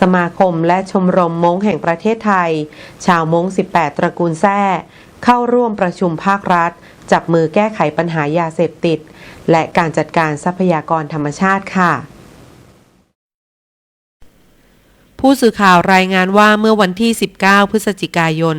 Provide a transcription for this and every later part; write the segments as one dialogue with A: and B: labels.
A: สมาคมและชมรมม้งแห่งประเทศไทย ชาวม้ง18 ตระกูลแท้เข้าร่วมประชุมภาครัฐ จับมือแก้ไขปัญหายาเสพติด และการจัดการทรัพยากรธรรมชาติค่ะ ผู้สื่อข่าวรายงานว่าเมื่อวันที่ 19 พฤศจิกายน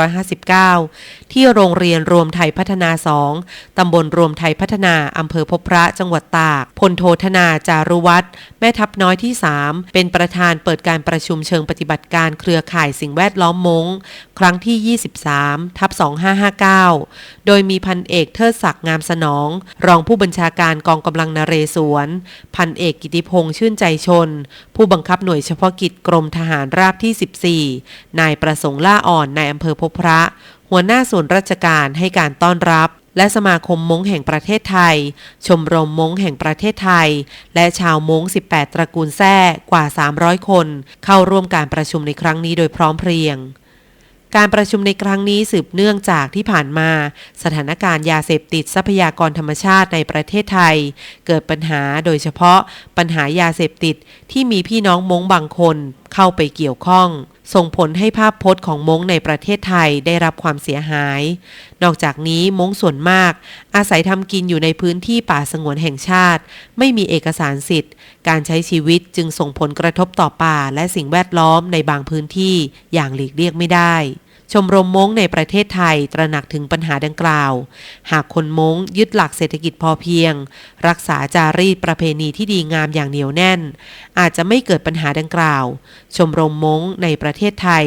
A: 2559 ที่โรงเรียนรวมไทยพัฒนา 2 ตำบลรวมไทยพัฒนา อำเภอพบพระ จังหวัดตาก พลโทธนาจารุวัฒน์แม่ทัพน้อยที่ 3 เป็นประธานเปิดการประชุมเชิงปฏิบัติการเครือข่ายสิ่งแวดล้อมมงครั้งที่ 23 ทับ 2559 โดยมีพันเอกเทิดศักดิ์งามสนอง รองผู้บัญชาการกองกำลังนเรศวร พันเอกกิติพงษ์ชื่นใจชน ผู้บังคับหน่วยเฉพาะกิจกรมทหารราบที่ 14 นายประสงค์ล่าอ่อนในอำเภอพบพระ หัวหน้าส่วนราชการให้การต้อนรับ และสมาคมมงแห่งประเทศไทย ชมรมมงแห่งประเทศไทย และชาวมง 18 ตระกูลแท้กว่า 300 คน เข้าร่วมการประชุมในครั้งนี้โดยพร้อมเพรียง การประชุมในครั้งนี้สืบเนื่องจากที่ผ่านมา สถานการณ์ยาเสพติดทรัพยากรธรรมชาติในประเทศไทย เกิดปัญหาโดยเฉพาะปัญหายาเสพติดที่มีพี่น้องมงบางคนเข้าไปเกี่ยวข้อง ส่งผลให้ภาพพจน์ของมงในประเทศไทยได้รับความเสียหาย นอกจากนี้มงส่วนมาก อาศัยทำกินอยู่ในพื้นที่ป่าสงวนแห่งชาติ ไม่มีเอกสารสิทธิ์ การใช้ชีวิตจึงส่งผลกระทบต่อป่าและสิ่งแวดล้อมในบางพื้นที่อย่างหลีกเลี่ยงไม่ได้ ชมรมม้งในประเทศไทยตระหนักถึงปัญหาดังกล่าว หากคนม้งยึดหลักเศรษฐกิจพอเพียง รักษาจารีตประเพณีที่ดีงามอย่างเหนียวแน่น อาจจะไม่เกิดปัญหาดังกล่าว ชมรมม้งในประเทศไทย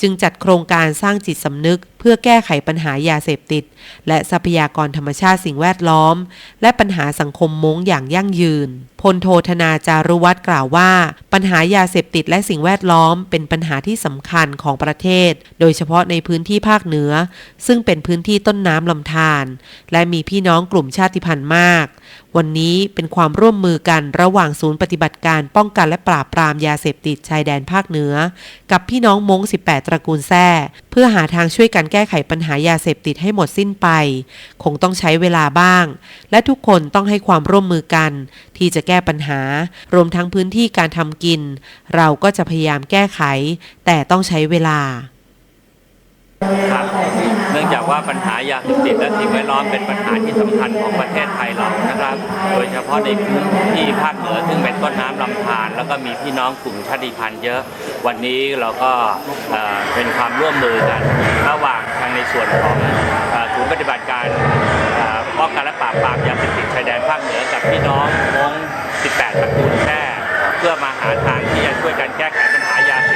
A: จึงจัดโครงการสร้างจิตสำนึก เพื่อแก้ไขปัญหายาเสพติด และทรัพยากรธรรมชาติสิ่งแวดล้อม และปัญหาสังคมม้งอย่างยั่งยืนพลโทธนาจารุวัฒน์กล่าวว่า ปัญหายาเสพติดและสิ่งแวดล้อม เป็นปัญหาที่สำคัญของประเทศ โดยเฉพาะในพื้นที่ภาคเหนือ ซึ่งเป็นพื้นที่ต้นน้ำลำธารและมีพี่น้องกลุ่มชาติพันธุ์มาก วันนี้เป็นความร่วมมือกันระหว่างศูนย์ปฏิบัติการป้องกันและปราบปรามยาเสพติดชายแดนภาคเหนือ กับพี่น้องมง18 ตระกูลแท้เพื่อหาทางช่วยกันแก้ไขปัญหายาเสพติดให้หมดสิ้นไป คงต้องใช้เวลาบ้าง และทุกคนต้องให้ความร่วมมือกัน ที่จะแก้ปัญหา รวมทั้งพื้นที่การทำกิน เราก็จะพยายามแก้ไข แต่ต้องใช้เวลา
B: ครับเนื่องจากว่าปัญหายาเสพติดและสิ่งแวดล้อมเป็นปัญหาที่สำคัญของประเทศไทยเรานะครับ โดยเฉพาะในพื้นที่ภาคเหนือซึ่งเป็นต้นน้ำลำธารแล้วก็มีพี่น้องกลุ่มชาติพันธุ์เยอะ วันนี้เราก็เเป็นความร่วมมือกัน ระหว่างทางในส่วนของศูนย์ปฏิบัติการเอ่อป้องกันและปราบปรามยาเสพติดชายแดนภาคเหนือกับพี่น้องมง18ตระกูลแท้เพื่อมาหาทางที่จะช่วยกันแก้ไขปัญหายาเสพติด